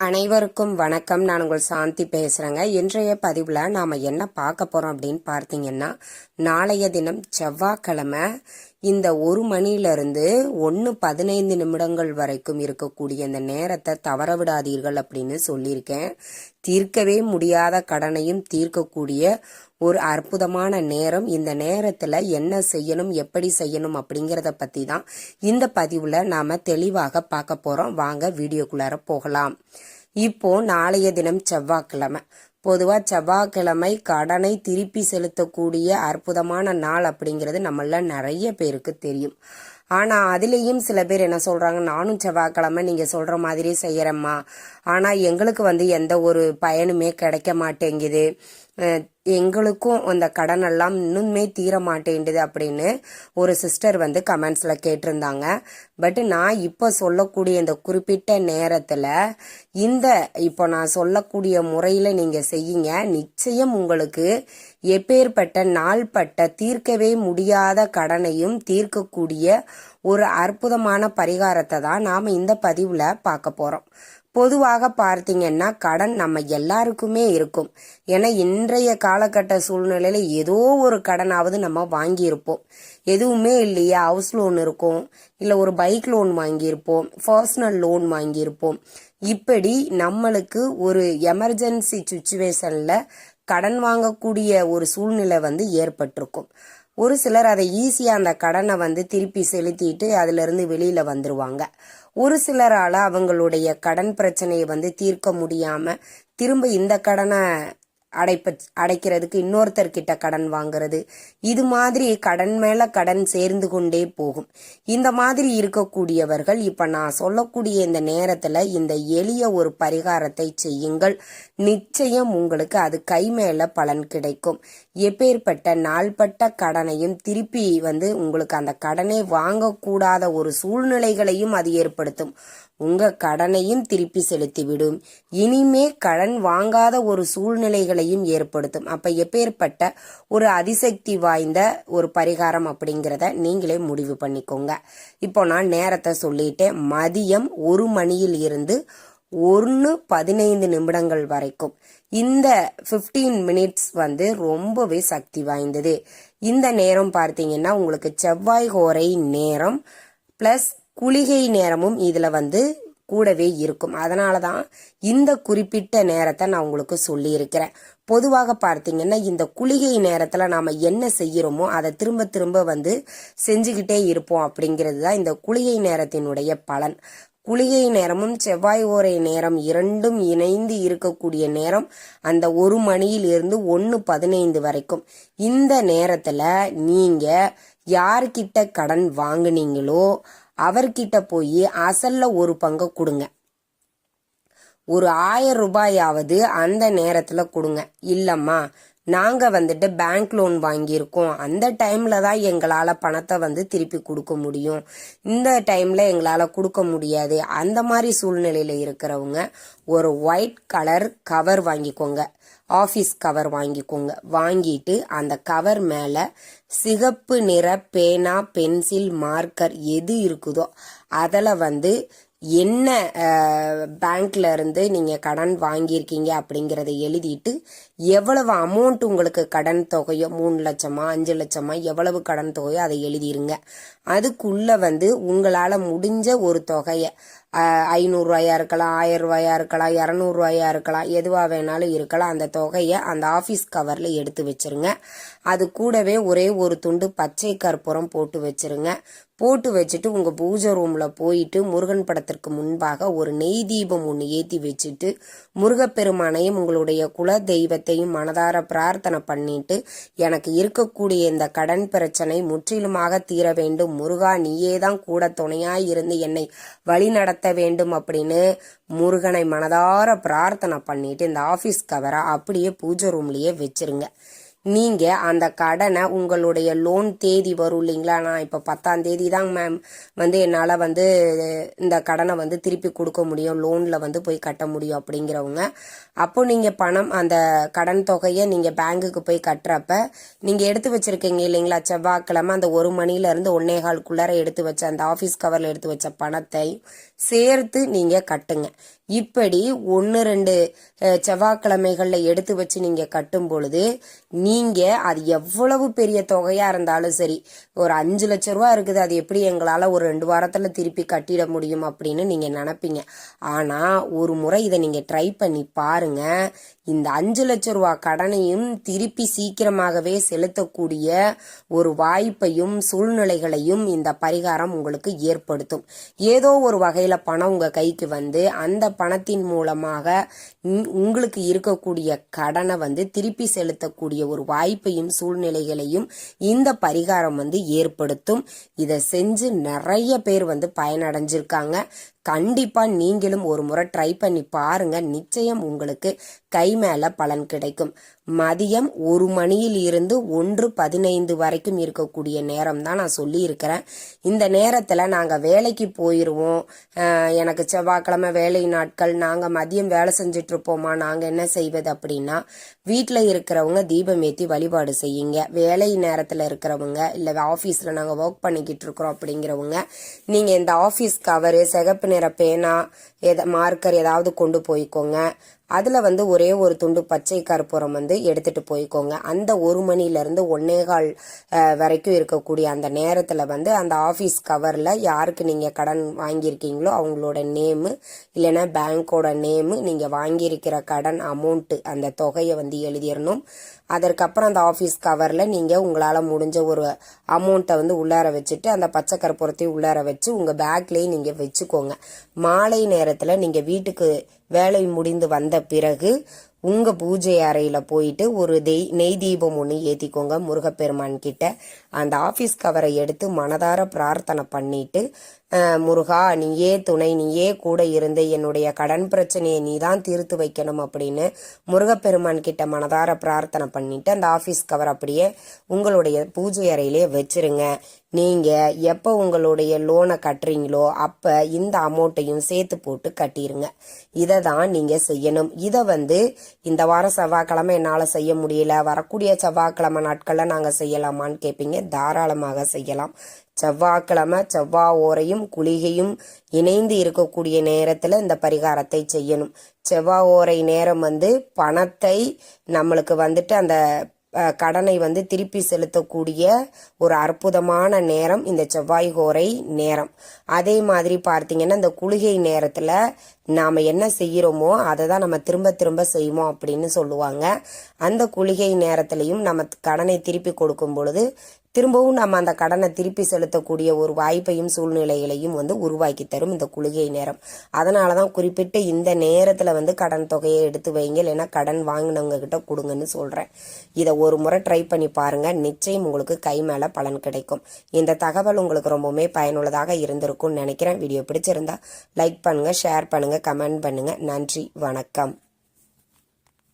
அனைவருக்கும் வணக்கம். நான் உங்கள் சாந்தி பேசுகிறேங்க இன்றைய பதிவில் நாம் என்ன பார்க்க போகிறோம் அப்படின்னு பார்த்தீங்கன்னா நாளைய தினம் செவ்வாய்க்கிழமை இந்த ஒரு மணியிலிருந்து ஒன்று பதினைந்து நிமிடங்கள் வரைக்கும் இருக்கக்கூடிய இந்த நேரத்தை தவற விடாதீர்கள் அப்படின்னு சொல்லியிருக்கேன். தீர்க்கவே முடியாத கடனையும் தீர்க்கக்கூடிய ஒரு அற்புதமான நேரம். இந்த நேரத்தில் என்ன செய்யணும் எப்படி செய்யணும் அப்படிங்கிறத பற்றி தான் இந்த பதிவில் நாம் தெளிவாக பார்க்க போகிறோம் வாங்க வீடியோக்குள்ளார போகலாம். இப்போ நாளைய தினம் செவ்வாய்க்கிழமை. பொதுவாக செவ்வாய்க்கிழமை கடனை திருப்பி செலுத்தக்கூடிய அற்புதமான நாள் அப்படிங்கிறது நம்மள நிறைய பேருக்கு தெரியும். ஆனால் அதுலேயும் சில பேர் என்ன சொல்கிறாங்க நானும் செவ்வாய்க்கிழமை நீங்கள் சொல்கிற மாதிரி செய்கிறேம்மா ஆனால் எங்களுக்கு வந்து எந்த ஒரு பயனுமே கிடைக்க மாட்டேங்குது. எங்களுக்கும் அந்த கடன் எல்லாம் இன்னுமே தீர மாட்டேங்குது அப்படின்னு ஒரு சிஸ்டர் வந்து கமெண்ட்ஸில் கேட்டிருந்தாங்க. பட் நான் இப்போ சொல்லக்கூடிய இந்த குறிப்பிட்ட நேரத்தில் இந்த இப்போ நான் சொல்லக்கூடிய முறையில் நீங்கள் செய்யுங்க. நிச்சயம் உங்களுக்கு எப்பேற்பட்ட நாள்பட்ட தீர்க்கவே முடியாத கடனையும் தீர்க்கக்கூடிய ஒரு அற்புதமான பரிகாரத்தை தான் நாம் இந்த பதிவில் பார்க்க போகிறோம் பொதுவாக பார்த்தீங்கன்னா கடன் நம்ம எல்லாருக்குமே இருக்கும். ஏன்னா இன்றைய காலகட்ட சூழ்நிலையில் ஏதோ ஒரு கடனாவது நம்ம வாங்கியிருப்போம். எதுவுமே இல்லையா ஹவுஸ் லோன் இருக்கும் இல்லை ஒரு பைக் லோன் வாங்கியிருப்போம் பர்சனல் லோன் வாங்கியிருப்போம். இப்படி நம்மளுக்கு ஒரு எமர்ஜென்சி சுச்சுவேஷனில் கடன் வாங்கக்கூடிய ஒரு சூழ்நிலை வந்து ஏற்பட்டிருக்கும். ஒரு சிலர் அதை ஈஸியாக அந்த கடனை வந்து திருப்பி செலுத்திட்டு அதிலிருந்து வெளியில் வந்துடுவாங்க ஒரு சிலரால் அவங்களுடைய கடன் பிரச்சனையை வந்து தீர்க்க முடியாமல் திரும்ப இந்த கடனை அடைப்ப அடைக்கிறதுக்கு இன்னொருத்தர்கிட்ட கடன் வாங்குறது. இது மாதிரி கடன் மேல கடன் சேர்ந்து கொண்டே போகும். இந்த மாதிரி இருக்கக்கூடியவர்கள் இப்ப நான் சொல்லக்கூடிய இந்த நேரத்துல இந்த எளிய ஒரு பரிகாரத்தை செய்யுங்கள். நிச்சயம் உங்களுக்கு அது கை மேல பலன் கிடைக்கும். எப்பேற்பட்ட நாள்பட்ட கடனையும் திருப்பி வந்து உங்களுக்கு அந்த கடனை வாங்கக்கூடாத ஒரு சூழ்நிலைகளையும் அது ஏற்படுத்தும். உங்க கடனையும் திருப்பி செலுத்திவிடும். இனிமே கடன் வாங்காத ஒரு சூழ்நிலைகளையும் ஏற்படுத்தும். அப்ப எப்பேற்பட்ட ஒரு அதிசக்தி வாய்ந்த ஒரு பரிகாரம் அப்படிங்கிறத நீங்களே முடிவு பண்ணிக்கோங்க. இப்போ நான் நேரத்தை சொல்லிட்டேன். மதியம் ஒரு மணியில் இருந்து ஒன்று பதினைந்து நிமிடங்கள் வரைக்கும். இந்த 15 மினிட்ஸ் வந்து ரொம்பவே சக்தி வாய்ந்தது. இந்த நேரம் பார்த்தீங்கன்னா உங்களுக்கு செவ்வாய் கோரை நேரம் ப்ளஸ் குளிகை நேரமும் இதில் வந்து கூடவே இருக்கும். அதனால தான் இந்த குறிப்பிட்ட நேரத்தை நான் உங்களுக்கு சொல்லியிருக்கிறேன். பொதுவாக பார்த்தீங்கன்னா இந்த குளிகை நேரத்தில் நாம் என்ன செய்கிறோமோ அதை திரும்ப திரும்ப வந்து செஞ்சுக்கிட்டே இருப்போம் அப்படிங்கிறது தான் இந்த குளிகை நேரத்தினுடைய பலன். குளிகை நேரமும் செவ்வாய் ஓரை நேரம் இரண்டும் இணைந்து இருக்கக்கூடிய நேரம் அந்த ஒரு மணியில் இருந்து ஒன்று பதினைந்து வரைக்கும். இந்த நேரத்தில் நீங்கள் யார்கிட்ட கடன் வாங்குனீங்களோ அவர்கிட்ட போய் அசல்ல ஒரு பங்கை கொடுங்க. ஒரு ஆயிரம் ரூபாயாவது அந்த நேரத்துல கொடுங்க. இல்லம்மா நாங்கள் வந்துட்டு பேங்க் லோன் வாங்கியிருக்கோம். அந்த டைமில் தான் எங்களால் பணத்தை வந்து திருப்பி கொடுக்க முடியும். இந்த டைமில் எங்களால் கொடுக்க முடியாது. அந்த மாதிரி சூழ்நிலையில் இருக்கிறவங்க ஒரு ஒயிட் கலர் கவர் வாங்கிக்கோங்க. ஆஃபீஸ் கவர் வாங்கிக்கோங்க. வாங்கிட்டு அந்த கவர் மேலே சிகப்பு நிற பேனா பென்சில் மார்க்கர் எது இருக்குதோ அதில் வந்து என்ன பேங்க்ல இருந்து நீங்க கடன் வாங்கியிருக்கீங்க அப்படிங்கறத எழுதிட்டு எவ்வளவு அமௌண்ட் உங்களுக்கு கடன் தொகையோ மூணு லட்சமா அஞ்சு லட்சமா எவ்வளவு கடன் தொகையோ அதை எழுதிருங்க. அதுக்குள்ள வந்து உங்களால முடிஞ்ச ஒரு தொகையை ஐநூறுரூவாயா இருக்கலாம் ஆயிரம் இருக்கலாம் இரநூறுவாயா இருக்கலாம் எதுவாக வேணாலும் இருக்கலாம். அந்த தொகையை அந்த ஆஃபீஸ் கவரில் எடுத்து வச்சிருங்க. அது கூடவே ஒரே ஒரு துண்டு பச்சை கற்பூரம் போட்டு வச்சுருங்க. போட்டு வச்சுட்டு உங்கள் பூஜை ரூமில் போயிட்டு முருகன் படத்திற்கு முன்பாக ஒரு நெய் தீபம் ஒன்று ஏற்றி வச்சுட்டு முருகப்பெருமானையும் உங்களுடைய குல தெய்வத்தையும் மனதார பிரார்த்தனை பண்ணிட்டு எனக்கு இருக்கக்கூடிய இந்த கடன் பிரச்சனை முற்றிலுமாக தீர வேண்டும். முருகா நீயே தான் கூட துணையாய் இருந்து என்னை வழி நடத்த வேண்டும் அப்படின்னு முருகனை மனதார பிரார்த்தனை பண்ணிட்டு இந்த ஆஃபீஸ் கவரை அப்படியே பூஜை ரூம்லயே வச்சிருங்க. நீங்க அந்த கடனை உங்களுடைய லோன் தேதி வரும் இல்லைங்களா? நான் இப்போ பத்தாம் தேதி தான் மேம் வந்து என்னால் வந்து இந்த கடனை வந்து திருப்பி கொடுக்க முடியும். லோனில் வந்து போய் கட்ட முடியும் அப்படிங்கிறவங்க. அப்போ நீங்கள் பணம் அந்த கடன் தொகையை நீங்கள் பேங்குக்கு போய் கட்டுறப்ப நீங்கள் எடுத்து வச்சிருக்கீங்க இல்லைங்களா? செவ்வாய்க்கிழமை அந்த ஒரு மணிலேருந்து ஒன்னே கால்குள்ளார எடுத்து வச்ச அந்த ஆஃபீஸ் கவரில் எடுத்து வச்ச பணத்தை சேர்த்து நீங்கள் கட்டுங்க. இப்படி ஒன்று ரெண்டு செவ்வாய்க்கிழமைகளில் எடுத்து வச்சு நீங்கள் கட்டும் பொழுது நீங்கள் அது எவ்வளவு பெரிய தொகையாக இருந்தாலும் சரி ஒரு அஞ்சு லட்ச ரூபா இருக்குது அது எப்படி எங்களால் ஒரு ரெண்டு வாரத்தில் திருப்பி கட்டிட முடியும் அப்படின்னு நீங்கள் நினைப்பீங்க. ஆனால் ஒரு முறை இதை நீங்கள் ட்ரை பண்ணி பாருங்க. இந்த அஞ்சு லட்ச ரூபா கடனையும் திருப்பி சீக்கிரமாகவே செலுத்தக்கூடிய ஒரு வாய்ப்பையும் சூழ்நிலைகளையும் இந்த பரிகாரம் உங்களுக்கு ஏற்படுத்தும். ஏதோ ஒரு வகையில் பணம் உங்கள் கைக்கு வந்து அந்த பணத்தின் மூலமாக உங்களுக்கு இருக்கக்கூடிய கடனை வந்து திருப்பி செலுத்தக்கூடிய ஒரு வாய்ப்பையும் சூழ்நிலைகளையும் இந்த பரிகாரம் வந்து ஏற்படுத்தும். இதை செஞ்சு நிறைய பேர் வந்து பயனடைஞ்சிருக்காங்க. கண்டிப்பா நீங்களும் ஒரு முறை ட்ரை பண்ணி பாருங்க. நிச்சயம் உங்களுக்கு கை மேல பலன் கிடைக்கும். மதியம் ஒரு மணியில் இருந்து ஒன்று பதினைந்து வரைக்கும் இருக்கக்கூடிய நேரம் தான் நான் சொல்லி இருக்கிறேன் இந்த நேரத்துல நாங்க வேலைக்கு போயிருவோம். எனக்கு செவ்வாய்க்கிழமை வேலை நாட்கள் நாங்க மதியம் வேலை செஞ்சுட்டு இருப்போமா நாங்க என்ன செய்வது அப்படின்னா வீட்டில் இருக்கிறவங்க தீபம் ஏற்றி வழிபாடு செய்யுங்க. வேலை நேரத்தில் இருக்கிறவங்க இல்லை ஆஃபீஸில் நாங்கள் ஒர்க் பண்ணிக்கிட்டு இருக்கிறோம் அப்படிங்கிறவங்க நீங்கள் இந்த ஆஃபீஸ் கவரு சிகப்பு நிற பேனா எத மார்க்கர் ஏதாவது கொண்டு போய்க்கோங்க. அதில் வந்து ஒரே ஒரு துண்டு பச்சை கற்பூரம் வந்து எடுத்துகிட்டு போய்க்கோங்க. அந்த ஒரு மணிலேருந்து ஒன்னே கால் வரைக்கும் இருக்கக்கூடிய அந்த நேரத்தில் வந்து அந்த ஆஃபீஸ் கவரில் யாருக்கு நீங்கள் கடன் வாங்கியிருக்கீங்களோ அவங்களோட நேமு இல்லைன்னா பேங்க்கோட நேமு நீங்கள் வாங்கியிருக்கிற கடன் அமௌண்ட்டு அந்த தொகையை வந்து எழுதிடணும். அதற்கப்புறம் அந்த ஆஃபீஸ் கவரில் நீங்கள் உங்களால் முடிஞ்ச ஒரு அமௌண்ட்டை வந்து உள்ளார வச்சுட்டு அந்த பச்சை கற்பூரத்தையும் உள்ளார வச்சு உங்கள் பேக்லேயும் நீங்கள் வச்சுக்கோங்க. மாலை நேரத்தில் நீங்கள் வீட்டுக்கு வேலை முடிந்து வந்த பிறகு உங்க பூஜை அறையில போயிட்டு ஒரு தெய் நெய் தீபம் ஒன்று ஏத்திக்கோங்க முருகப்பெருமான் கிட்ட. அந்த ஆபீஸ் கவரை எடுத்து மனதார பிரார்த்தனை பண்ணிட்டு முருகா நீயே துணை நீயே கூட இருந்து என்னுடைய கடன் பிரச்சனையை நீ தான் தீர்த்து வைக்கணும் அப்படின்னு முருகப்பெருமான் கிட்ட மனதார பிரார்த்தனை பண்ணிட்டு அந்த ஆஃபீஸ் கவர் அப்படியே உங்களுடைய பூஜை அறையிலே வச்சிருங்க. நீங்க எப்போ உங்களுடைய லோனை கட்டுறீங்களோ அப்ப இந்த அமௌண்ட்டையும் சேர்த்து போட்டு கட்டிருங்க. இதை தான் நீங்க செய்யணும். இதை வந்து இந்த வாரம் செவ்வாய்க்கிழமை என்னால் செய்ய முடியல. வரக்கூடிய செவ்வாய்க்கிழமை நாட்களில் நாங்கள் செய்யலாமான்னு கேட்பீங்க தாராளமாக செய்யலாம். செவ்வாய்க்கிழமை செவ்வாய் ஓரையும் குளிகையும் இணைந்து இருக்கக்கூடிய நேரத்தில் இந்த பரிகாரத்தை செய்யணும். செவ்வாய் ஓரை நேரம் வந்து பணத்தை நம்மளுக்கு வந்துட்டு அந்த கடனை வந்து திருப்பி செலுத்தக்கூடிய ஒரு அற்புதமான நேரம் இந்த செவ்வாய் கோரை நேரம். அதே மாதிரி பார்த்தீங்கன்னா இந்த குளிகை நேரத்தில் நாம் என்ன செய்கிறோமோ அதை தான் நம்ம திரும்ப திரும்ப செய்வோம் அப்படின்னு சொல்லுவாங்க. அந்த குளிகை நேரத்திலையும் நம்ம கடனை திருப்பி கொடுக்கும் பொழுது திரும்பவும் நம்ம அந்த கடனை திருப்பி செலுத்தக்கூடிய ஒரு வாய்ப்பையும் சூழ்நிலைகளையும் வந்து உருவாக்கி தரும் இந்த குளிகை நேரம். அதனால தான் குறிப்பிட்டு இந்த நேரத்தில் வந்து கடன் தொகையை எடுத்து வைங்க இல்லைன்னா கடன் வாங்கினவங்க கிட்ட கொடுங்கன்னு சொல்கிறேன் இதை ஒரு முறை ட்ரை பண்ணி பாருங்க. நிச்சயம் உங்களுக்கு கை மேலே பலன் கிடைக்கும். இந்த தகவல் உங்களுக்கு ரொம்பவுமே பயனுள்ளதாக இருந்திருக்கும்னு நினைக்கிறேன். வீடியோ பிடிச்சிருந்தா லைக் பண்ணுங்கள் ஷேர் பண்ணுங்கள் கமெண்ட் பண்ணுங்கள் நன்றி வணக்கம்.